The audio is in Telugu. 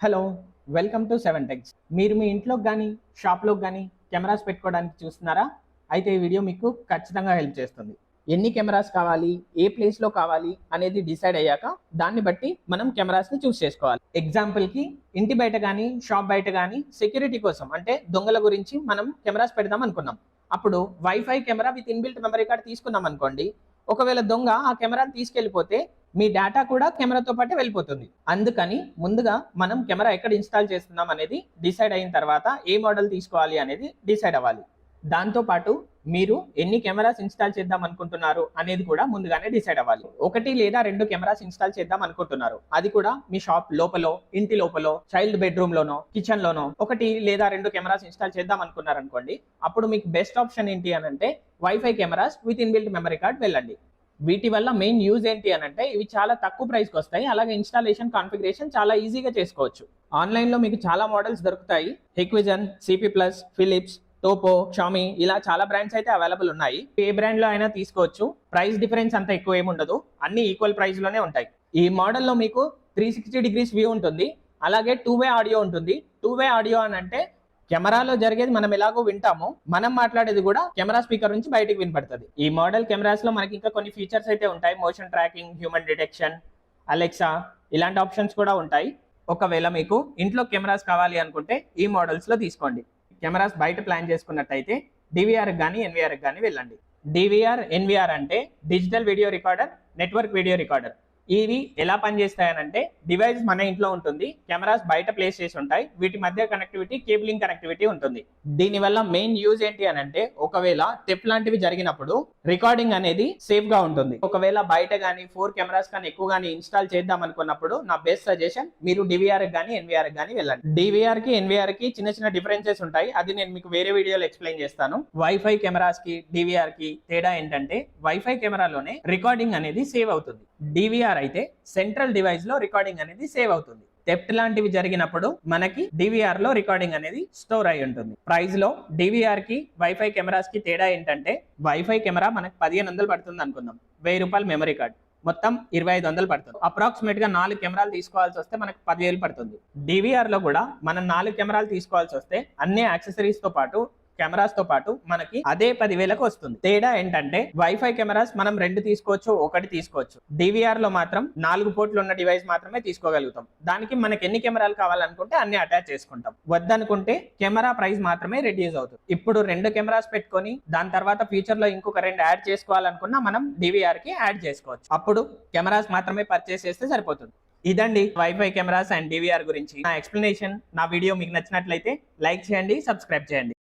Hello welcome to Seven Techs. మీరు మీ ఇంట్లోకి కానీ షాప్లోకి కానీ కెమెరాస్ పెట్టుకోవడానికి చూస్తున్నారా? అయితే ఈ వీడియో మీకు ఖచ్చితంగా హెల్ప్ చేస్తుంది. ఎన్ని కెమెరాస్ కావాలి ఏ ప్లేస్లో కావాలి అనేది డిసైడ్ అయ్యాక దాన్ని బట్టి మనం కెమెరాస్ని చూస్ చేసుకోవాలి. ఎగ్జాంపుల్కి ఇంటి బయట కానీ షాప్ బయట కానీ సెక్యూరిటీ కోసం అంటే దొంగల గురించి మనం కెమెరాస్ పెడదాం అనుకున్నాం. అప్పుడు wifi camera with inbuilt memory card తీసుకున్నాం అనుకోండి. ఒకవేళ దొంగ ఆ కెమెరాని తీసుకెళ్ళిపోతే మీ డేటా కూడా కెమెరాతో పాటే వెళ్ళిపోతుంది. అందుకని ముందుగా మనం కెమెరా ఎక్కడ ఇన్స్టాల్ చేస్తున్నాం అనేది డిసైడ్ అయిన తర్వాత ఏ మోడల్ తీసుకోవాలి అనేది డిసైడ్ అవ్వాలి. దాంతో పాటు మీరు ఎన్ని కెమెరాస్ ఇన్స్టాల్ చేద్దాం అనుకుంటున్నారు అనేది కూడా ముందుగానే డిసైడ్ అవ్వాలి. ఒకటి లేదా రెండు కెమెరాస్ ఇన్స్టాల్ చేద్దాం అనుకుంటున్నారు. అది కూడా మీ షాప్ లోపల ఇంటి లోపల చైల్డ్ బెడ్రూమ్ లోనో కిచెన్ లోనో ఒకటి లేదా రెండు కెమెరాస్ ఇన్స్టాల్ చేద్దాం అనుకున్నారు అనుకోండి అప్పుడు మీకు బెస్ట్ ఆప్షన్ ఏంటి అని అంటే wifi cameras with inbuilt memory card వెళ్ళండి. వీటి వల్ల మెయిన్ యూజ్ ఏంటి అని అంటే ఇవి చాలా తక్కువ ప్రైస్కి వస్తాయి. అలాగే ఇన్స్టాలేషన్ కాన్ఫిగరేషన్ చాలా ఈజీగా చేసుకోవచ్చు. ఆన్లైన్లో మీకు చాలా మోడల్స్ దొరుకుతాయి. Hikvision CP Plus Philips Tapo Xiaomi ఇలా చాలా బ్రాండ్స్ అయితే అవైలబుల్ ఉన్నాయి. ఏ బ్రాండ్లో అయినా తీసుకోవచ్చు. ప్రైస్ డిఫరెన్స్ అంత ఎక్కువ ఏముండదు అన్ని ఈక్వల్ ప్రైస్లోనే ఉంటాయి. ఈ మోడల్లో మీకు త్రీ సిక్స్టీ డిగ్రీస్ వ్యూ ఉంటుంది. అలాగే టూ వే ఆడియో ఉంటుంది. టూ వే ఆడియో అని అంటే కెమెరాలో జరిగేది మనం ఎలాగో వింటామో మనం మాట్లాడేది కూడా కెమెరా స్పీకర్ నుంచి బయటకు వినపడుతుంది. ఈ మోడల్ కెమెరాస్లో మనకి ఇంకా కొన్ని ఫీచర్స్ అయితే ఉంటాయి. Motion tracking human detection Alexa ఇలాంటి ఆప్షన్స్ కూడా ఉంటాయి. ఒకవేళ మీకు ఇంట్లో కెమెరాస్ కావాలి అనుకుంటే ఈ మోడల్స్లో తీసుకోండి. కెమెరాస్ బయట ప్లాన్ చేసుకున్నట్టయితే డివిఆర్ కానీ ఎన్విఆర్ కానీ వెళ్ళండి. డివిఆర్ ఎన్విఆర్ అంటే digital video recorder network video recorder. ఇవి ఎలా పనిచేస్తాయనంటే డివైస్ మన ఇంట్లో ఉంటుంది కెమెరాస్ బయట ప్లేస్ చేసి ఉంటాయి వీటి మధ్య కనెక్టివిటీ కేబులింగ్ కనెక్టివిటీ ఉంటుంది. దీనివల్ల మెయిన్ యూజ్ ఏంటి అని అంటే ఒకవేళ టెప్ లాంటివి జరిగినప్పుడు రికార్డింగ్ అనేది సేఫ్గా ఉంటుంది. ఒకవేళ బయట కానీ ఫోర్ కెమెరాస్ కానీ ఎక్కువ కానీ ఇన్స్టాల్ చేద్దాం అనుకున్నప్పుడు నా బెస్ట్ సజెషన్ మీరు డివిఆర్ కానీ ఎన్విఆర్ కానీ వెళ్ళండి. డివిఆర్కి ఎన్విఆర్కి చిన్న చిన్న డిఫరెన్సెస్ ఉంటాయి. అది నేను మీకు వేరే వీడియోలో ఎక్స్ప్లెయిన్ చేస్తాను. వైఫై కెమెరాస్కి డివిఆర్కి తేడా ఏంటంటే వైఫై కెమెరాలోనే రికార్డింగ్ అనేది సేవ్ అవుతుంది. డివిఆర్ అయితే సెంట్రల్ డివైస్లో రికార్డింగ్ అనేది సేవ్ అవుతుంది. థెఫ్ట్ లాంటివి జరిగినప్పుడు మనకి డివిఆర్లో రికార్డింగ్ అనేది స్టోర్ అయి ఉంటుంది. ప్రైస్లో డివిఆర్కి వైఫై కెమెరాస్కి తేడా ఏంటంటే వైఫై కెమెరా మనకి పదిహేను వందలు పడుతుంది అనుకుందాం. వెయ్యి రూపాయలు మెమరీ కార్డ్ మొత్తం ఇరవై ఐదు వందలు పడుతుంది. అప్రాక్సిమేట్గా నాలుగు కెమెరాలు తీసుకోవాల్సి వస్తే మనకు పదివేలు పడుతుంది. డివిఆర్లో కూడా మనం నాలుగు కెమెరాలు తీసుకోవాల్సి వస్తే అన్ని యాక్సెసరీస్తో పాటు కెమెరాస్తో పాటు మనకి అదే పదివేలకు వస్తుంది. తేడా ఏంటంటే వైఫై కెమెరాస్ మనం రెండు తీసుకోవచ్చు ఒకటి తీసుకోవచ్చు. డివిఆర్లో మాత్రం నాలుగు పోర్ట్లు ఉన్న డివైస్ మాత్రమే తీసుకోగలుగుతాం. దానికి మనకి ఎన్ని కెమెరాలు కావాలనుకుంటే అన్ని అటాచ్ చేసుకుంటాం. వద్దనుకుంటే కెమెరా ప్రైస్ మాత్రమే రెడ్యూస్ అవుతుంది. ఇప్పుడు రెండు కెమెరాస్ పెట్టుకొని దాని తర్వాత ఫ్యూచర్లో ఇంకొక రెండు యాడ్ చేసుకోవాలనుకున్నా మనం డివిఆర్కి యాడ్ చేసుకోవచ్చు. అప్పుడు కెమెరాస్ మాత్రమే పర్చేస్ చేస్తే సరిపోతుంది. ఇదండి వైఫై కెమెరాస్ అండ్ డివిఆర్ గురించి. నా ఎక్స్ప్లెనేషన్ నా వీడియో మీకు నచ్చినట్లయితే లైక్ చేయండి సబ్స్క్రైబ్ చేయండి.